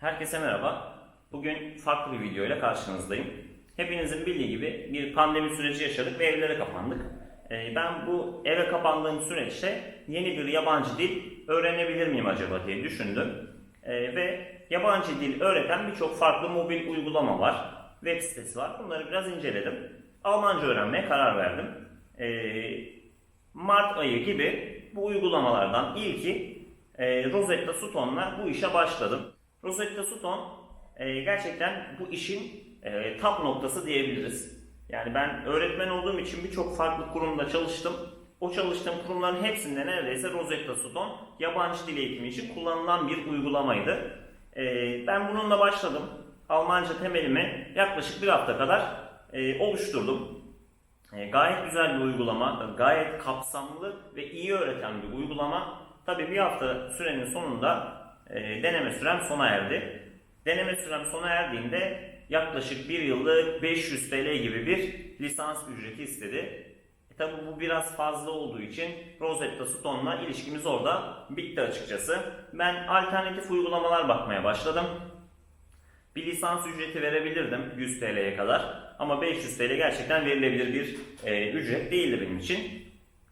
Herkese merhaba. Bugün farklı bir video ile karşınızdayım. Hepinizin bildiği gibi bir pandemi süreci yaşadık ve evlere kapandık. Ee, Ben bu eve kapandığım süreçte yeni bir yabancı dil öğrenebilir miyim acaba diye düşündüm. Ee, Ve yabancı dil öğreten birçok farklı mobil uygulama var. Web sitesi var. Bunları biraz inceledim. Almanca öğrenmeye karar verdim. Ee, Mart ayı gibi bu uygulamalardan ilki e, Rosetta Stone'la bu işe başladım. Rosetta Stone e, gerçekten bu işin e, tap noktası diyebiliriz. Yani ben öğretmen olduğum için birçok farklı kurumda çalıştım. O çalıştığım kurumların hepsinde neredeyse Rosetta Stone yabancı dil eğitimi için kullanılan bir uygulamaydı. E, ben bununla başladım. Almanca temelimi yaklaşık bir hafta kadar e, oluşturdum. E, gayet güzel bir uygulama, gayet kapsamlı ve iyi öğreten bir uygulama. Tabii bir hafta sürenin sonunda e, deneme sürem sona erdi. Deneme sürem sona erdiğinde yaklaşık bir yıllık 500 TL gibi bir lisans ücreti istedi. E, tabii bu biraz fazla olduğu için Rosetta Stone'la ilişkimiz orada bitti açıkçası. Ben alternatif uygulamalar bakmaya başladım. Bir lisans ücreti verebilirdim 100 TL'ye kadar ama 500 TL gerçekten verilebilir bir e, ücret değildi benim için.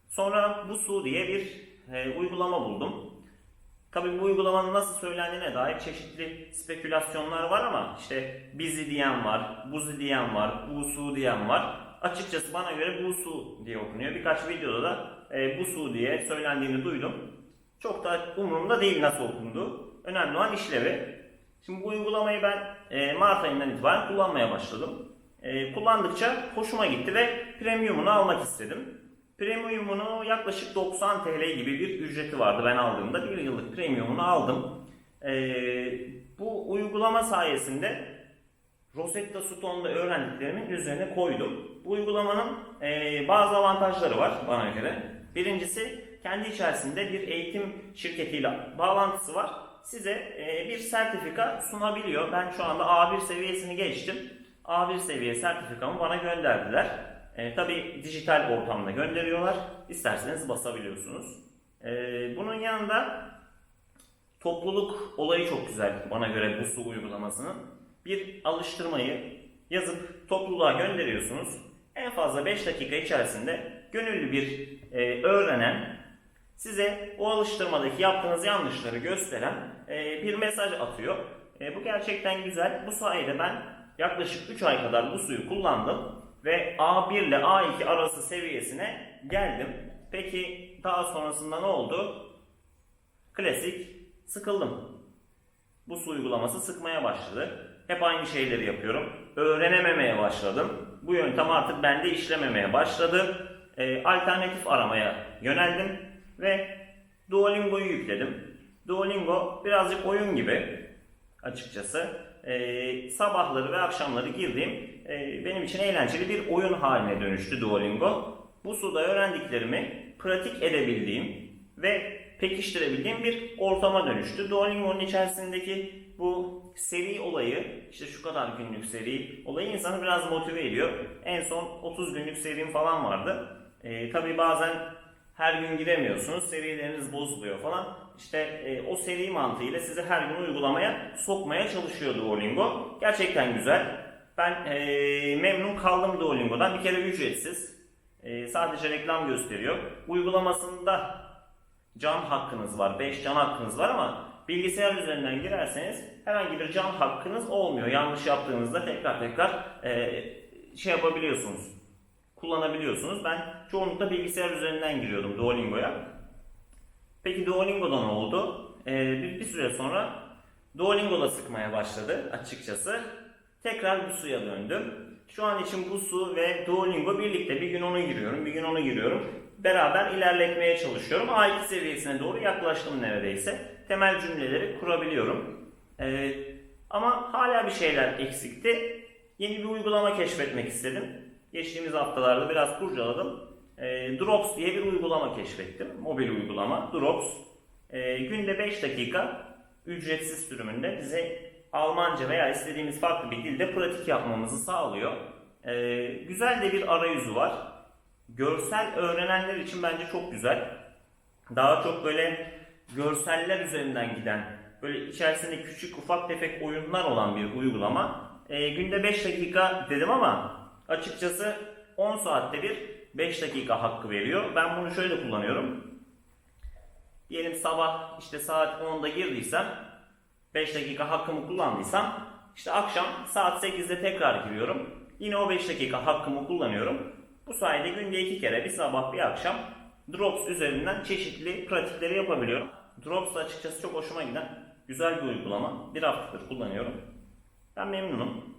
Sonra Busu diye bir e, uygulama buldum. Tabii bu uygulamanın nasıl söylendiğine dair çeşitli spekülasyonlar var ama işte bizi diyen var, buzi diyen var, busu diyen var. Açıkçası bana göre busu diye okunuyor. Birkaç videoda da e, busu diye söylendiğini duydum. Çok da umurumda değil nasıl okunduğu. Önemli olan işlevi. Şimdi bu uygulamayı ben e, Mart ayından itibaren kullanmaya başladım. E, kullandıkça hoşuma gitti ve premiumunu almak istedim. Premiumunu yaklaşık 90 TL gibi bir ücreti vardı ben aldığımda. Bir yıllık premiumunu aldım. E, bu uygulama sayesinde Rosetta Stone'da öğrendiklerimin üzerine koydum. Bu uygulamanın e, bazı avantajları var bana göre. Birincisi kendi içerisinde bir eğitim şirketiyle bağlantısı var. Size e, bir sertifika sunabiliyor. Ben şu anda A1 seviyesini geçtim. A1 seviye sertifikamı bana gönderdiler. E, Tabi dijital ortamda gönderiyorlar. İsterseniz basabiliyorsunuz. E, bunun yanında topluluk olayı çok güzel bana göre bu su uygulamasının. Bir alıştırmayı yazıp topluluğa gönderiyorsunuz. En fazla 5 dakika içerisinde gönüllü bir e, öğrenen size o alıştırmadaki yaptığınız yanlışları gösteren e, bir mesaj atıyor. E, bu gerçekten güzel. Bu sayede ben yaklaşık 3 ay kadar bu suyu kullandım ve A1 ile A2 arası seviyesine geldim. Peki daha sonrasında ne oldu? Klasik sıkıldım. Bu su uygulaması sıkmaya başladı. Hep aynı şeyleri yapıyorum. Öğrenememeye başladım. Bu yöntem artık bende işlememeye başladı. E, alternatif aramaya yöneldim ve Duolingo'yu yükledim. Duolingo birazcık oyun gibi açıkçası. E, sabahları ve akşamları girdiğim e, benim için eğlenceli bir oyun haline dönüştü Duolingo. Bu suda öğrendiklerimi pratik edebildiğim ve pekiştirebildiğim bir ortama dönüştü. Duolingo'nun içerisindeki bu seri olayı, işte şu kadar günlük seri olayı insanı biraz motive ediyor. En son 30 günlük serim falan vardı. E, tabii bazen her gün giremiyorsunuz, serileriniz bozuluyor falan. İşte e, o seri mantığıyla sizi her gün uygulamaya sokmaya çalışıyor Duolingo. Gerçekten güzel. Ben e, memnun kaldım Duolingo'dan. Bir kere ücretsiz. E, sadece reklam gösteriyor. Uygulamasında can hakkınız var, 5 can hakkınız var ama bilgisayar üzerinden girerseniz herhangi bir can hakkınız olmuyor. Yanlış yaptığınızda tekrar tekrar e, şey yapabiliyorsunuz, kullanabiliyorsunuz. Ben çoğunlukla bilgisayar üzerinden giriyordum Duolingo'ya. Peki Duolingo'da ne oldu? E, bir, bir süre sonra Duolingo'da sıkmaya başladı açıkçası. Tekrar bu suya döndüm. Şu an için bu su ve Duolingo birlikte bir gün onu giriyorum, bir gün onu giriyorum. Beraber ilerletmeye çalışıyorum. A2 seviyesine doğru yaklaştım neredeyse. Temel cümleleri kurabiliyorum. Ee, ama hala bir şeyler eksikti. Yeni bir uygulama keşfetmek istedim. Geçtiğimiz haftalarda biraz kurcaladım. Ee, Drops diye bir uygulama keşfettim. Mobil uygulama. Drops. Ee, günde 5 dakika ücretsiz sürümünde bize Almanca veya istediğimiz farklı bir dilde pratik yapmamızı sağlıyor. Ee, güzel de bir arayüzü var. Görsel öğrenenler için bence çok güzel. Daha çok böyle görseller üzerinden giden böyle içerisinde küçük ufak tefek oyunlar olan bir uygulama. E, günde 5 dakika dedim ama açıkçası 10 saatte bir 5 dakika hakkı veriyor. Ben bunu şöyle kullanıyorum. Diyelim sabah işte saat 10'da girdiysem 5 dakika hakkımı kullandıysam işte akşam saat 8'de tekrar giriyorum. Yine o 5 dakika hakkımı kullanıyorum. Bu sayede günde iki kere bir sabah bir akşam Drops üzerinden çeşitli pratikleri yapabiliyorum. Drops açıkçası çok hoşuma giden güzel bir uygulama. Bir haftadır kullanıyorum. Ben memnunum.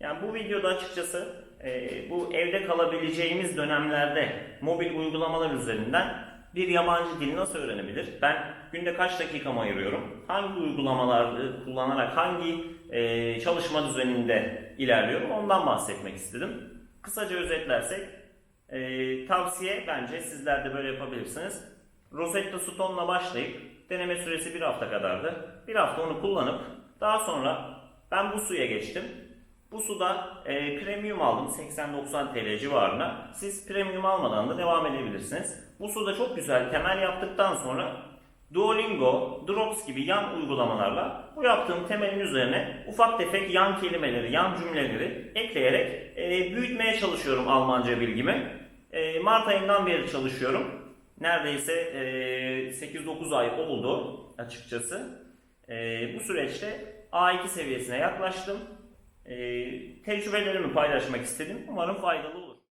Yani bu videoda açıkçası e, bu evde kalabileceğimiz dönemlerde mobil uygulamalar üzerinden bir yabancı dil nasıl öğrenebilir? Ben günde kaç dakikamı ayırıyorum? Hangi uygulamaları kullanarak hangi e, çalışma düzeninde ilerliyorum? Ondan bahsetmek istedim. Kısaca özetlersek e, tavsiye bence sizler de böyle yapabilirsiniz. Rosetta Stone'la başlayıp deneme süresi bir hafta kadardı. Bir hafta onu kullanıp daha sonra ben bu suya geçtim. Bu suda e, premium aldım 80-90 TL civarına. Siz premium almadan da devam edebilirsiniz. Bu suda çok güzel temel yaptıktan sonra Duolingo, Drops gibi yan uygulamalarla bu yaptığım temelin üzerine ufak tefek yan kelimeleri, yan cümleleri ekleyerek e, büyütmeye çalışıyorum Almanca bilgimi. E, Mart ayından beri çalışıyorum. Neredeyse e, 8-9 ay oldu açıkçası. E, bu süreçte A2 seviyesine yaklaştım. E, tecrübelerimi paylaşmak istedim. Umarım faydalı olur.